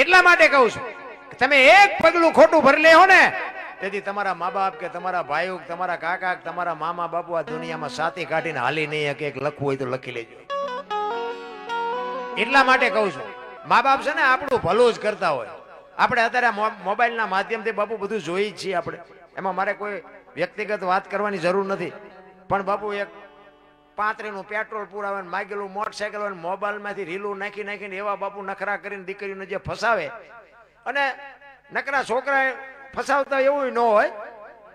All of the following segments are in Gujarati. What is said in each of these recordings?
એટલા માટે કહું છું તમે એક પગલું ખોટું ભરી લે હો ને, તેથી તમારા મા બાપ કે તમારા ભાઈઓ તમારા કાકા તમારા મામા, બાપુ આ દુનિયામાં સાથી કાઢીને હાલી નહીં કે લખવું હોય તો લખી લેજો. એટલા માટે કહું છું મા બાપ છે ને આપણું ભલું જ કરતા હોય. આપણે અત્યારે મોબાઈલના માધ્યમથી બાપુ બધું જોઈ જ છીએ આપણે. એમાં મારે કોઈ વ્યક્તિગત વાત કરવાની જરૂર નથી. પણ બાપુ એક પાંત્રીનું પેટ્રોલ પુરાવે માગેલું મોટરસાઇકલ હોય મોબાઈલમાંથી રીલું નાખી નાખીને એવા બાપુ નખરા કરીને દીકરીને જે ફસાવે. અને નકરા છોકરા ફસાવતા એવું ન હોય,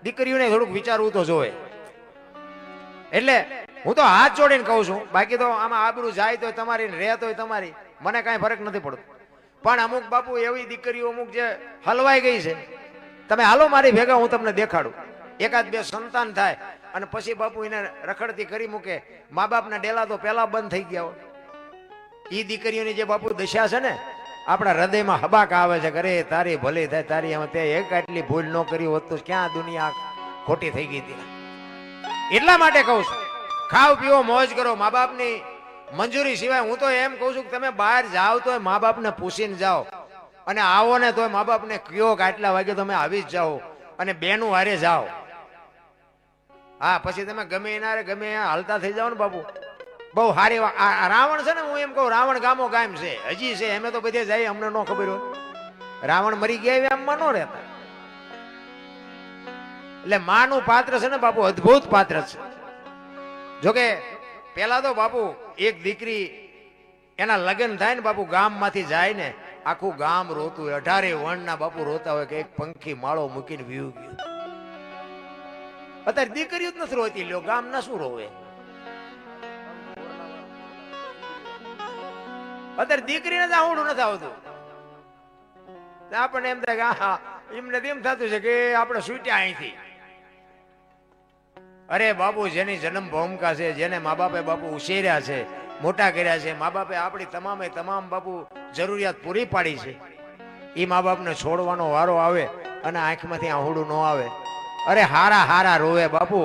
દીકરીઓને થોડુંક વિચારવું તો જોવે એટલે હું તો હાથ જોડીને કહું છું, બાકી તો આમાં આબરું જાય તો તમારી રહે તોય તમારી, મને કાંઈ ફરક નથી પડતો. પણ અમુક બાપુ એવી દીકરીઓ અમુક જે હલવાઈ ગઈ છે. તમે હાલો મારી ભેગા, હું તમને દેખાડું. એકાદ બે સંતાન થાય અને પછી બાપુ એને રખડતી કરી મૂકે. મા બાપના ડેલા તો પહેલા બંધ થઈ ગયા હોય. એ દીકરીઓની જે બાપુ દશા છે ને, આપણા હૃદયમાં હબાક આવે છે અરે, તારી ભલે થાય, તારી આમાં તે એક આટલી ભૂલ ન કરી હોત તો ક્યાં દુનિયા ખોટી થઈ ગઈ હતી. એટલા માટે કહું છું, ખાવ, પીવો, મોજ કરો. મા બાપની મંજૂરી સિવાય હું તો એમ કહું છું કે તમે બહાર જાઓ તો મા બાપને પૂછીને જાઓ. અને આવો ને તો મા બાપને કયો કે આટલા વાગે તમે આવી જ જાઓ. અને બેનું હારે જાઓ. હા, પછી તમે ગમે એના ગમે હાલતા થઈ જાઓ ને બાપુ. બહુ સારી રાવણ છે ને, હું એમ કહું, રાવણ ગામો ગામ છે, હજી છે અમે તો બધે જાય, અમને ન ખબર હોય. રાવણ મરી ગયા એમ આમમાં ન રહેતા. એટલે માનું પાત્ર છે ને બાપુ, અદ્ભુત પાત્ર છે. જોકે, પેલા તો બાપુ, એક દીકરી, એના લગ્ન થાય ને બાપુ, ગામમાંથી જાય ને, આખું ગામ રોતું અઢારે વણના બાપુ રોતા હોય કે એક પંખી માળો મૂકીને વીવ ગયું. અત્યારે દીકરીઓ જ નથી રોતી લ્યો ગામ ના શું રોવે? અત્યારે દીકરીને જ આવડું નથી આવતું. આપણને એમ થાય કે આહા, એમને એમ થતું છે કે આપણે છૂટ્યા અહીંથી. અરે બાપુ જેની જન્મ ભૂમિકા છે જેને મા બાપે બાપુ ઉછેર્યા છે મોટા કર્યા છે મા બાપે આપણી તમામે તમામ બાપુ જરૂરિયાત પૂરી પાડી છે. એ મા બાપને છોડવાનો વારો આવે અને આંખમાંથી આહુડું ન આવે. અરે હારા હારા રોવે બાપુ.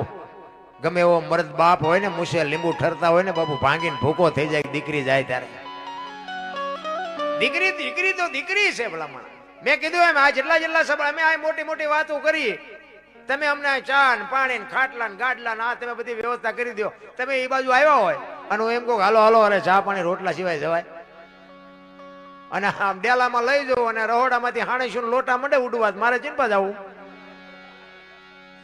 ગમે એવો મર્દ બાપ હોય ને મુસે લીંબુ ઠરતા હોય ને, બાપુ ભાંગીને ભૂકો થઈ જાય, દીકરી જાય ત્યારે. દીકરી દીકરી તો દીકરી છે ભલામણ. મેં કીધું એમ, આ જેટલા જેટલા સભા અમે આ મોટી મોટી વાતો કરી. તમે અમને ચા ને પાણી ને ખાટલા ને ગાડલા ને આ તમે બધી વ્યવસ્થા કરી દો. તમે એ બાજુ આવ્યા હોય, અને હું એમ કહું હાલો હાલો, અરે ચા પાણી, રોટલા સિવાય જવાય. અને આમ ડેલામાં લઈ જવું અને રહોડામાંથી હાણીશું લોટા મંડે ઉડવા, મારે ચિંપા જવું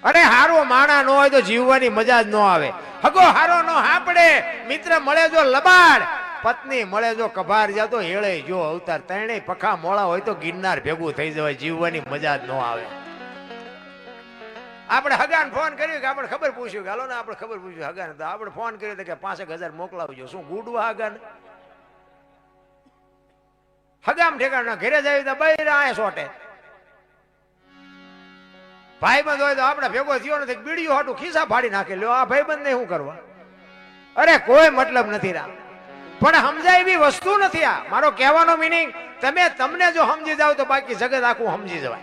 અરે હારો માણા ન હોય તો જીવવાની મજા જ ન આવે. હગો હારો નો હાપડે મિત્ર મળે જો લબાડ, પત્ની મળે જો કભાર, જા તો હેળે જો અવતાર. ત્રણેય પખા મોળા હોય તો ગિરનાર ભેગું થઈ જવાય, જીવવાની મજા જ ન આવે. આપણે હગાન ફોન કર્યો કે આપણે ખબર પૂછ્યું કે, હાલો ને, આપણે ખબર પૂછ્યું હગાન. તો આપણે ફોન કર્યો કે, પાંસઠ હજાર મોકલાવજો. શું, ગુડવા હગાન? હગામ ઠેકાણ, ઘેરે જાય તો બૈરા આયા સોટે. ભાઈબંધ હોય તો આપણે ભેગો થયો નથી બીડીઓ હાટું ખિસ્સા ફાડી નાખે. લ્યો, આ ભાઈબંધ ને શું કરવા? અરે, કોઈ મતલબ નથી રા. પણ સમજાય એવી વસ્તુ નથી આ. મારો કહેવાનો મિનિંગ તમે તમને જો સમજી જાવ તો બાકી જગત આખું સમજી જવાય.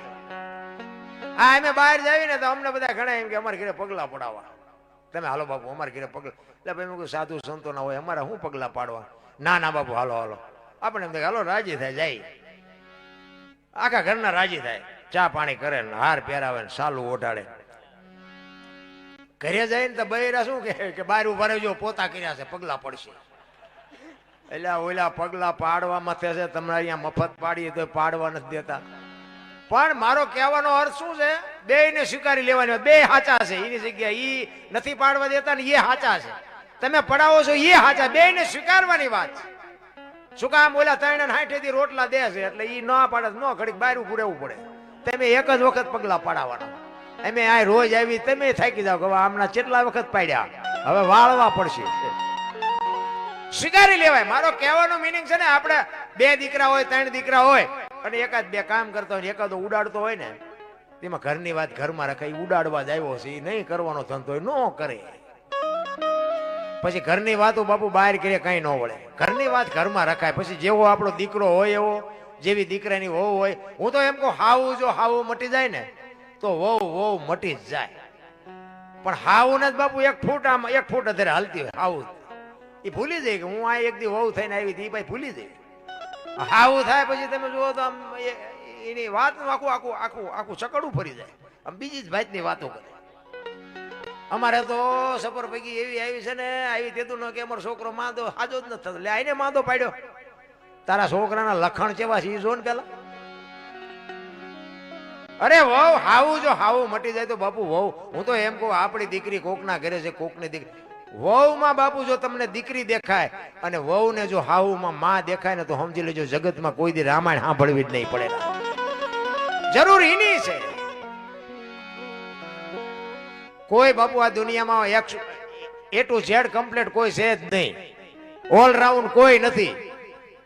આ અમે બહાર જાવી ને તો અમને બધા ઘણા એમ કે અમારે ઘરે પગલા પડાવવા. તમે હાલો બાપુ, અમારે ઘરે પગલા. એટલે ભાઈ મેં સાધુ સંતો ના હોય, અમારે શું પગલા પાડવા? ના ના બાપુ, હાલો હાલો. આપણે એમ થાય હાલો, રાજી થાય, જાય. આખા ઘરના રાજી થાય. ચા પાણી કરે ને હાર પહેરાવે ને સાલું ઓઢાડે ઘરે જાય ને તો બૈરા શું કે બહાર ઊભા રહેજો, પોતા કર્યા છે, પગલા પડશે. એટલે ઓલા પગલા પાડવામાં થશે તમને અહીંયા મફત પાડીએ તો પાડવા નથી દેતા. પણ મારો કહેવાનો અર્થ શું છે? બે ને સ્વીકારી લેવાની બે હાચા છે, એની જગ્યાએ એ નથી પાડવા દેતા ને એ હાચા છે. તમે પડાવો છો, એ હાચા બે ને સ્વીકારવાની વાત. છે શું કામ ઓલા ત્રણ હાઠે થી રોટલા દે છે, એટલે ઈ ન પાડે ન ઘડીક બહાર ઉભું રહેવું પડે. તમે એક જ વખત પગલા પાડાવાના. અમે આ રોજ આવી, તમે થાકી જાવ કે આમના કેટલા વખત પાડ્યા? હવે વાળવા પડશે. સ્વીકારી લેવાય. મારો કહેવાનો મિનિંગ છે ને, આપણે બે દીકરા હોય, ત્રણ દીકરા હોય, અને એકાદ બે કામ કરતા હોય એકાદો ઉડાડતો હોય ને, તેમાં ઘરની વાત ઘરમાં રખાય ઉડાડવા જ આવ્યો છે એ નહીં કરવાનો ધંધો ન કરે. પછી ઘરની વાતો બાપુ બહાર કરીએ, કઈ ન વળે. ઘરની વાત ઘરમાં રખાય. પછી જેવો આપણો દીકરો હોય એવો જેવી દીકરાની વહુ હોય, હું તો એમ કહું, હાવું જો હાવું મટી જાય ને, તો વહુ વહુ મટી જ જાય. પણ હાવું ને બાપુ એક ફૂટ આમ, એક ફૂટ અત્યારે હાલતી હોય, હાવું એ ભૂલી જાય કે હું આ એક દી વહુ થઈને આવી હતી ભાઈ ભૂલી જાય. હાવું થાય પછી તમે જુઓ તો આમ એની વાતનું આખું આખું આખું આખું ચકડું ફરી જાય. આમ બીજી જ ભાતની વાતો કરે. અમારે તો સફર પૈકી એવી આવી છે ને, આવી તેતું ન કે અમારો છોકરો માંદો, હાજો જ નથી થતો. લે, આઈને માંદો પાડ્યો. તારા છોકરાના લખણ કેવા છે ઈ જો ને પેલા. અરે વહુ, હાવું જો, હાવું મટી જાય તો બાપુ વહુ, હું તો એમ કહું, આપણી દીકરી કોકના ઘરે છે, કોકની દીકરી. વહુમાં બાપુ જો તમને દીકરી દેખાય અને વહુને જો હાવુમાં માં દેખાય ને તો સમજી લેજો, જગતમાં કોઈ દી રામાયણ સાંભળવી જ નહીં પડે. જરૂર એની છે. કોઈ બાપુ આ દુનિયામાં એક, એ ટુ ઝેડ કમ્પ્લીટ કોઈ છે જ નહીં. ઓલરાઉન્ડ કોઈ નથી.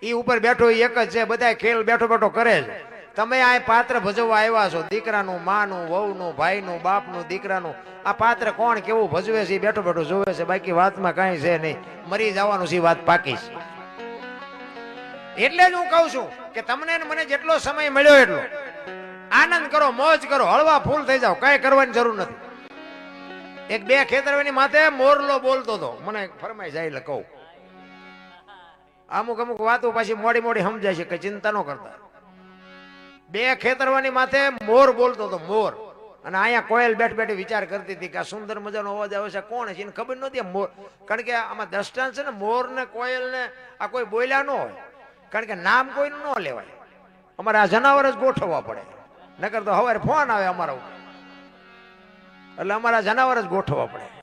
ઈ ઉપર બેઠો એક જ છે બધા ખેલ બેઠો બેઠો કરે છે. તમે આ પાત્ર ભજવવા આવ્યા છો, દીકરાનું, માનું, વહુનું, ભાઈનું, બાપનું, દીકરાનું, આ પાત્ર કોણ કેવું ભજવે છે બેઠો બેઠો જોવે છે, બાકી વાતમાં કાંઈ છે નહીં. મરી જવાનું છે વાત પાકી છે. એટલે જ હું કહું છું કે તમને મને જેટલો સમય મળ્યો એટલો. આનંદ કરો, મોજ કરો, હળવા ફૂલ થઈ જાઓ, કાંઈ કરવાની જરૂર નથી. એક બે ખેતરવાની માથે મોરલો બોલતો હતો. મને ફરમાઈ જાય એટલે કહું. અમુક અમુક વાતો પાછી મોડી મોડી સમજાય છે કે ચિંતા ન કરતા. બે ખેતરવાની માથે મોર બોલતો હતો, મોર. અને અહીંયા કોયલ બેઠ બેઠી વિચાર કરતી હતી કે આ સુંદર મજાનો અવાજ આવે છે, કોણ છે એને ખબર નહોતી મોર. કારણ કે આમાં દ્રષ્ટાંત છે ને, મોર ને કોયલ ને આ કોઈ બોલ્યા ન હોય. કારણ કે નામ કોઈનું ન લેવાય. અમારે આ જનાવર જ ગોઠવવા પડે. નકર તો હવારે ફોન આવે અમારા ઉપર. એટલે અમારા જનાવર જ ગોઠવવા પડે.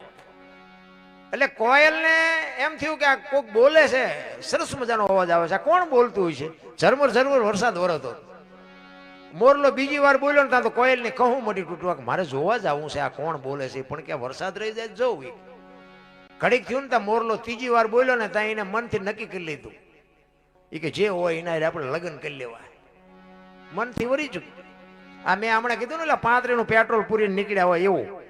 એટલે કોયલ ને એમ થયું કે આ કોક બોલે છે, સરસ મજાનો અવાજ આવે છે. આ કોણ બોલતું હોય છે? ઝરમર ઝરમર વરસાદ વરતો. મોરલો બીજી વાર બોલ્યો ને ત્યાં તો કોયલ ને કહું મોટી તૂટવા કે મારે જોવા જ આવું છે આ કોણ બોલે છે, પણ કે વરસાદ રહી જાય જોવું ઘડીક થયું ને ત્યાં મોરલો ત્રીજી વાર બોલ્યો ને ત્યાં એને મનથી નક્કી કરી લીધું. એ કે જે હોય એના આપણે લગ્ન કરી લેવા મનથી વરી ચૂક્યું. આ મેં હમણાં કીધું ને, એટલે પાંત્રીનું પેટ્રોલ પૂરીને નીકળ્યા હોય એવું.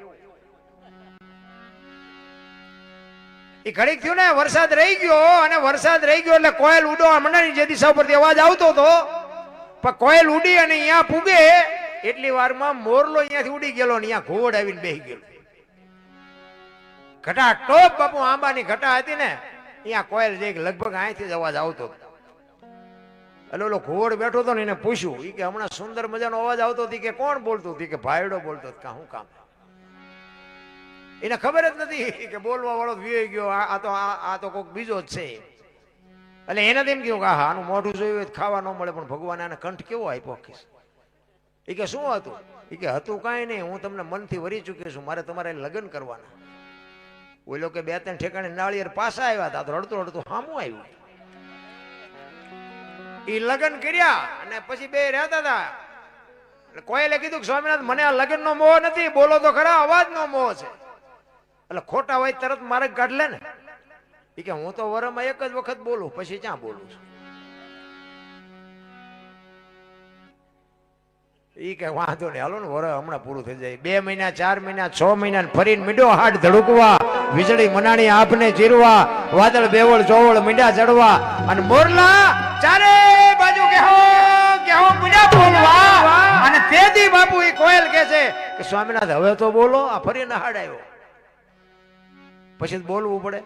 એ ઘડીક થયું ને, વરસાદ રહી ગયો, અને વરસાદ રહી ગયો એટલે કોયલ ઉડવા મંડાણી જે દિશા પરથી અવાજ આવતો હતો. પણ કોયલ ઉડી અને અહીંયા પૂગે એટલી વારમાં મોરલો અહીંયાથી ઉડી ગયેલો ને અહીંયા ઘોડ આવીને બેહી ગયેલો. ઘટા ટોપ બાપુ આંબાની ઘટા હતી ને અહીંયા કોયલ જે લગભગ અહીંથી જ અવાજ આવતો હતો. એટલે ઓલો ઘોડ બેઠો હતો ને, એને પૂછ્યું એ કે હમણાં સુંદર મજાનો અવાજ આવતો હતી કે કોણ બોલતું હતી? કે ભાઈડો બોલતો હતો. કે હું કામ? એને ખબર જ નથી કે બોલવા વાળો વ્યય ગયો. આ તો આ તો કોઈક બીજો જ છે. એટલે એને તેમ કહ્યું કે હા આનું મોઢું જોયું હોય ખાવા ન મળે, પણ ભગવાને આને કંઠ કેવો આપ્યો ખીસ એ કે, શું હતું? એ કે, હતું કાંઈ નહીં. હું તમને મનથી વરી ચૂક્યો છું. મારે તમારે લગ્ન કરવાના. ઓલો કે બે ત્રણ ઠેકાણે નાળિયેર પાછા આવ્યા હતા. તો રડતું રડતું સામું આવ્યું. એ લગ્ન કર્યા અને પછી બે રહેતા હતા. કોયલે કીધું કે, સ્વામિનાથ, મને આ લગ્ન નો મોહ નથી. બોલો તો ખરા અવાજ નો મોહ છે. એટલે ખોટા હોય તરત મારે કાઢ લે ને. એ કે હું તો વરમાં એક જ વખત બોલું, પછી ક્યાં બોલું છું? એ કે વાંધો નહીં, હાલો ને, વર હમણાં પૂરું થઈ જાય. બે મહિના, ચાર મહિના, છ મહિના ફરીને મીંડો હાટ ધડકવા, વીજળી મનાણી આપને ચીરવા, વાદળ બેવળ ચોવળ મીંડા ચડવા, અને મોરલા ચારે બાજુ કેહો કેહો મીંડા બોલવા. અને તેથી બાપુ એ કોયલ કે છે કે, સ્વામીનાથ, હવે તો બોલો, આ ફરીને હાડ આવ્યો. પછી બોલવું પડે.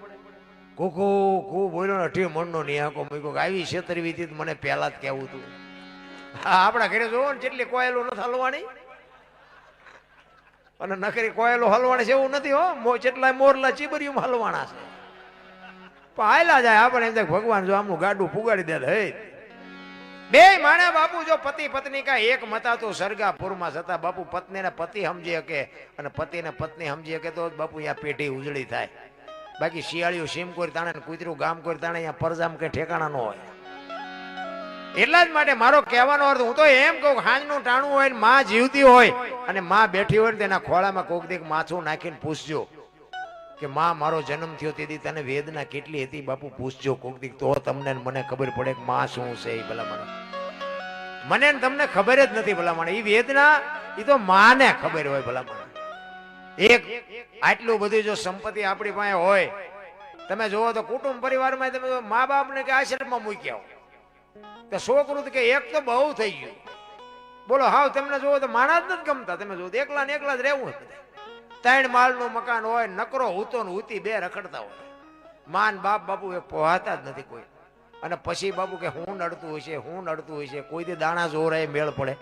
કોકો કો બોલ્યો ને અઠી મણનો નહીં આખો મૂક્યો કે આવી છેતરવી હતી મને પહેલા જ કહેવું હતું. હા, આપણા ઘરે જોવો ને જેટલી કોયલો નથી હલવાની. અને નકરી કોયલો હલવાણી છે એવું નથી હો. જેટલા મોરલા ચીબરિયું હલવાણા છે. પણ હાયલા જાય આપણે એમ ભગવાન જો આમનું ગાડું પુગાડી દે હે. બે માણે બાપુ જો પતિ પત્ની કા એક મતા તો સરગાપુરમાં જતા બાપુ પત્નીને પતિ સમજી શકે અને પતિને પત્ની સમજી શકે તો બાપુ અહીંયા પેઢી ઉજળી થાય. બાકી શિયાળિયું સીમ કોઈ તાણે કૂતરું ગામ કોઈ તાણે અહીંયા પરજામ કઈ ઠેકાણા ન હોય. એટલા જ માટે મારો કહેવાનો અર્થ, હું તો એમ કહું હાંજનું ટાણું હોય ને માં જીવતી હોય અને માં બેઠી હોય ને તેના ખોળામાં કોક દીક માથું નાખીને પૂછજો. કે માં, મારો જન્મ થયો તેથી તને વેદના કેટલી હતી? બાપુ, પૂછજો કોક દીક તો તમને મને ખબર પડે કે માં શું છે એ ભલા મને મને તમને ખબર જ નથી ભલા મને એ વેદના એ તો માને ખબર હોય ભલા મને એક, આટલું બધું જો સંપત્તિ આપણી પાસે હોય, તમે જુઓ તો કુટુંબ પરિવારમાં તમે મા મા બાપને કે આશ્રમમાં મૂક્યા હોય. તો છોકરું કે એક તો બહુ થઈ ગયું. બોલો, હાવ, તમને જોવો તો માણસ જ ગમતા. તમે જોવો એકલા ને એકલા જ રહેવું જ ત્રણ માળનું મકાન હોય, નકરો હૂતો ને હૂતી બે રખડતા હોય. માન બાપ બાપુ એ પોહાતા જ નથી કોઈ. અને પછી બાપુ કે હું નડતું હશે, હું નડતું હશે કોઈ દી દાણા જોરાય મેળ પડે?